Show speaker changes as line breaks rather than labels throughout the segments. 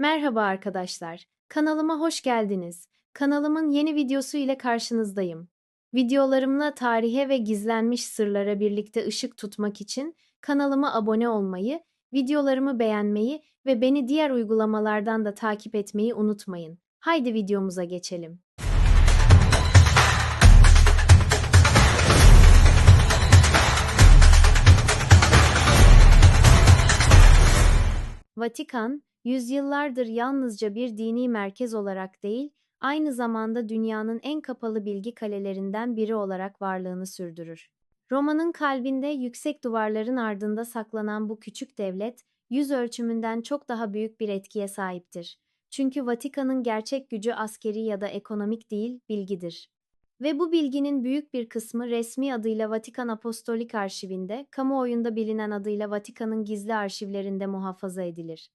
Merhaba arkadaşlar. Kanalıma hoş geldiniz. Kanalımın yeni videosu ile karşınızdayım. Videolarımla tarihe ve gizlenmiş sırlara birlikte ışık tutmak için kanalıma abone olmayı, videolarımı beğenmeyi ve beni diğer uygulamalardan da takip etmeyi unutmayın. Haydi videomuza geçelim. Vatikan, yüzyıllardır yalnızca bir dini merkez olarak değil, aynı zamanda dünyanın en kapalı bilgi kalelerinden biri olarak varlığını sürdürür. Roma'nın kalbinde yüksek duvarların ardında saklanan bu küçük devlet, yüz ölçümünden çok daha büyük bir etkiye sahiptir. Çünkü Vatikan'ın gerçek gücü askeri ya da ekonomik değil, bilgidir. Ve bu bilginin büyük bir kısmı resmi adıyla Vatikan Apostolik Arşivinde, kamuoyunda bilinen adıyla Vatikan'ın gizli arşivlerinde muhafaza edilir.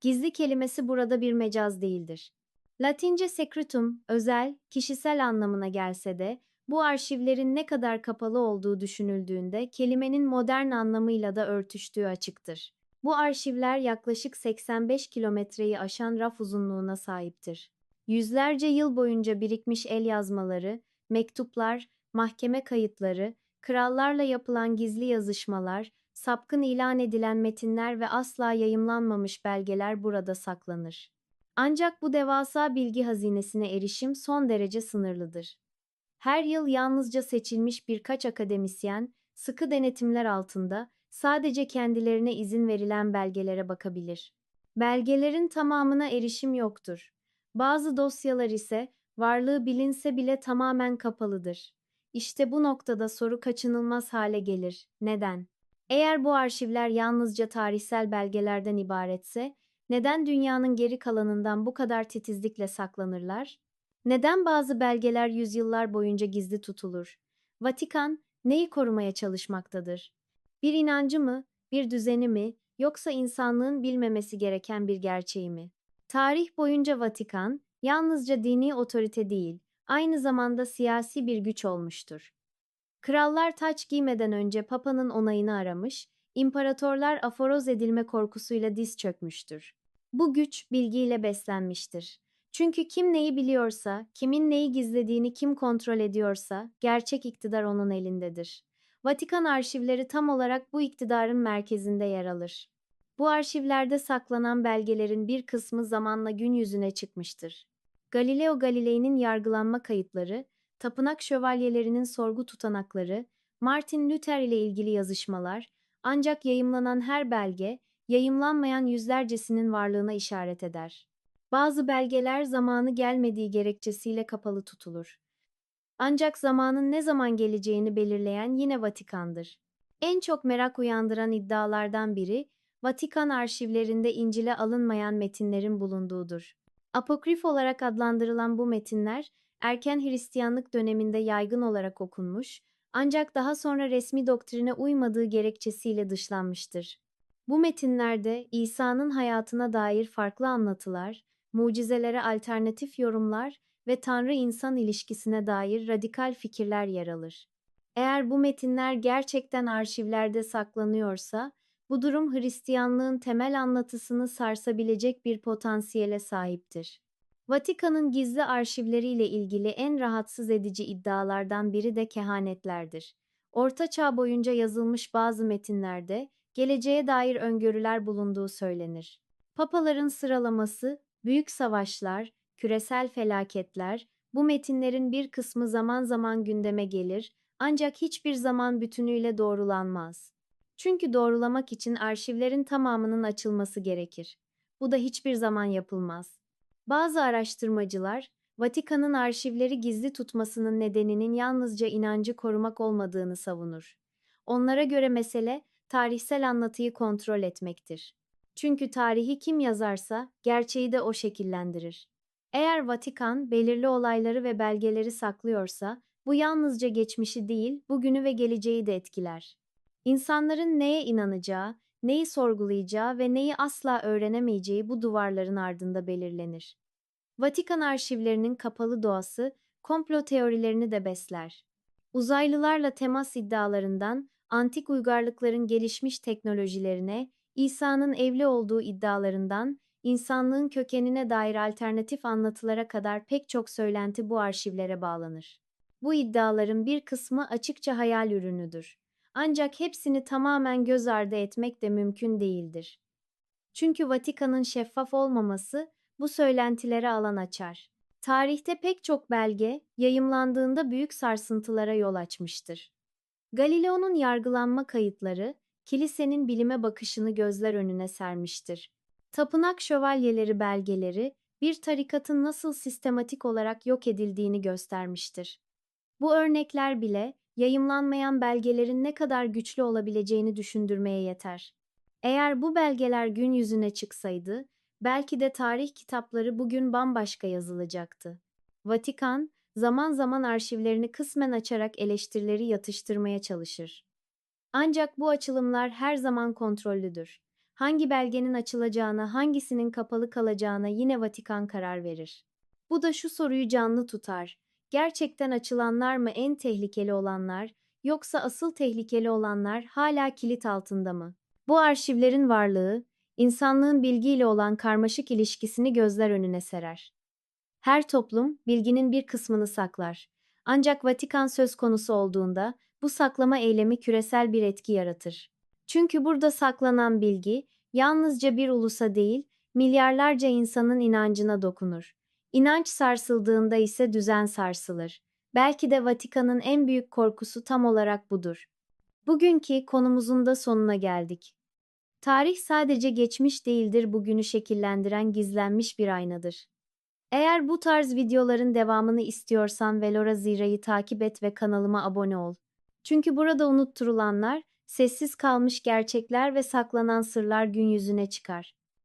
Gizli kelimesi burada bir mecaz değildir. Latince secretum, özel, kişisel anlamına gelse de, bu arşivlerin ne kadar kapalı olduğu düşünüldüğünde kelimenin modern anlamıyla da örtüştüğü açıktır. Bu arşivler yaklaşık 85 kilometreyi aşan raf uzunluğuna sahiptir. Yüzlerce yıl boyunca birikmiş el yazmaları, mektuplar, mahkeme kayıtları, krallarla yapılan gizli yazışmalar, sapkın ilan edilen metinler ve asla yayımlanmamış belgeler burada saklanır. Ancak bu devasa bilgi hazinesine erişim son derece sınırlıdır. Her yıl yalnızca seçilmiş birkaç akademisyen, sıkı denetimler altında sadece kendilerine izin verilen belgelere bakabilir. Belgelerin tamamına erişim yoktur. Bazı dosyalar ise varlığı bilinse bile tamamen kapalıdır. İşte bu noktada soru kaçınılmaz hale gelir. Neden? Eğer bu arşivler yalnızca tarihsel belgelerden ibaretse, neden dünyanın geri kalanından bu kadar titizlikle saklanırlar? Neden bazı belgeler yüzyıllar boyunca gizli tutulur? Vatikan neyi korumaya çalışmaktadır? Bir inancı mı, bir düzeni mi, yoksa insanlığın bilmemesi gereken bir gerçeği mi? Tarih boyunca Vatikan yalnızca dini otorite değil, aynı zamanda siyasi bir güç olmuştur. Krallar taç giymeden önce papanın onayını aramış, imparatorlar aforoz edilme korkusuyla diz çökmüştür. Bu güç bilgiyle beslenmiştir. Çünkü kim neyi biliyorsa, kimin neyi gizlediğini kim kontrol ediyorsa, gerçek iktidar onun elindedir. Vatikan arşivleri tam olarak bu iktidarın merkezinde yer alır. Bu arşivlerde saklanan belgelerin bir kısmı zamanla gün yüzüne çıkmıştır. Galileo Galilei'nin yargılanma kayıtları, tapınak şövalyelerinin sorgu tutanakları, Martin Luther ile ilgili yazışmalar, ancak yayımlanan her belge, yayımlanmayan yüzlercesinin varlığına işaret eder. Bazı belgeler zamanı gelmediği gerekçesiyle kapalı tutulur. Ancak zamanın ne zaman geleceğini belirleyen yine Vatikan'dır. En çok merak uyandıran iddialardan biri, Vatikan arşivlerinde İncil'e alınmayan metinlerin bulunduğudur. Apokrif olarak adlandırılan bu metinler, erken Hristiyanlık döneminde yaygın olarak okunmuş, ancak daha sonra resmi doktrine uymadığı gerekçesiyle dışlanmıştır. Bu metinlerde İsa'nın hayatına dair farklı anlatılar, mucizelere alternatif yorumlar ve Tanrı-insan ilişkisine dair radikal fikirler yer alır. Eğer bu metinler gerçekten arşivlerde saklanıyorsa, bu durum Hristiyanlığın temel anlatısını sarsabilecek bir potansiyele sahiptir. Vatikan'ın gizli arşivleriyle ilgili en rahatsız edici iddialardan biri de kehanetlerdir. Orta Çağ boyunca yazılmış bazı metinlerde geleceğe dair öngörüler bulunduğu söylenir. Papaların sıralaması, büyük savaşlar, küresel felaketler, bu metinlerin bir kısmı zaman zaman gündeme gelir ancak hiçbir zaman bütünüyle doğrulanmaz. Çünkü doğrulamak için arşivlerin tamamının açılması gerekir. Bu da hiçbir zaman yapılmaz. Bazı araştırmacılar, Vatikan'ın arşivleri gizli tutmasının nedeninin yalnızca inancı korumak olmadığını savunur. Onlara göre mesele, tarihsel anlatıyı kontrol etmektir. Çünkü tarihi kim yazarsa, gerçeği de o şekillendirir. Eğer Vatikan belirli olayları ve belgeleri saklıyorsa, bu yalnızca geçmişi değil, bugünü ve geleceği de etkiler. İnsanların neye inanacağı, neyi sorgulayacağı ve neyi asla öğrenemeyeceği bu duvarların ardında belirlenir. Vatikan arşivlerinin kapalı doğası komplo teorilerini de besler. Uzaylılarla temas iddialarından antik uygarlıkların gelişmiş teknolojilerine, İsa'nın evli olduğu iddialarından insanlığın kökenine dair alternatif anlatılara kadar pek çok söylenti bu arşivlere bağlanır. Bu iddiaların bir kısmı açıkça hayal ürünüdür. Ancak hepsini tamamen göz ardı etmek de mümkün değildir. Çünkü Vatikan'ın şeffaf olmaması bu söylentilere alan açar. Tarihte pek çok belge yayımlandığında büyük sarsıntılara yol açmıştır. Galileo'nun yargılanma kayıtları kilisenin bilime bakışını gözler önüne sermiştir. Tapınak şövalyeleri belgeleri bir tarikatın nasıl sistematik olarak yok edildiğini göstermiştir. Bu örnekler bile yayımlanmayan belgelerin ne kadar güçlü olabileceğini düşündürmeye yeter. Eğer bu belgeler gün yüzüne çıksaydı, belki de tarih kitapları bugün bambaşka yazılacaktı. Vatikan, zaman zaman arşivlerini kısmen açarak eleştirileri yatıştırmaya çalışır. Ancak bu açılımlar her zaman kontrollüdür. Hangi belgenin açılacağına, hangisinin kapalı kalacağına yine Vatikan karar verir. Bu da şu soruyu canlı tutar. Gerçekten açılanlar mı en tehlikeli olanlar, yoksa asıl tehlikeli olanlar hala kilit altında mı? Bu arşivlerin varlığı, insanlığın bilgiyle olan karmaşık ilişkisini gözler önüne serer. Her toplum bilginin bir kısmını saklar. Ancak Vatikan söz konusu olduğunda bu saklama eylemi küresel bir etki yaratır. Çünkü burada saklanan bilgi yalnızca bir ulusa değil, milyarlarca insanın inancına dokunur. İnanç sarsıldığında ise düzen sarsılır. Belki de Vatikan'ın en büyük korkusu tam olarak budur. Bugünkü konumuzun da sonuna geldik. Tarih sadece geçmiş değildir, bugünü şekillendiren gizlenmiş bir aynadır. Eğer bu tarz videoların devamını istiyorsan Velora Zira'yı takip et ve kanalıma abone ol. Çünkü burada unutturulanlar, sessiz kalmış gerçekler ve saklanan sırlar gün yüzüne çıkar.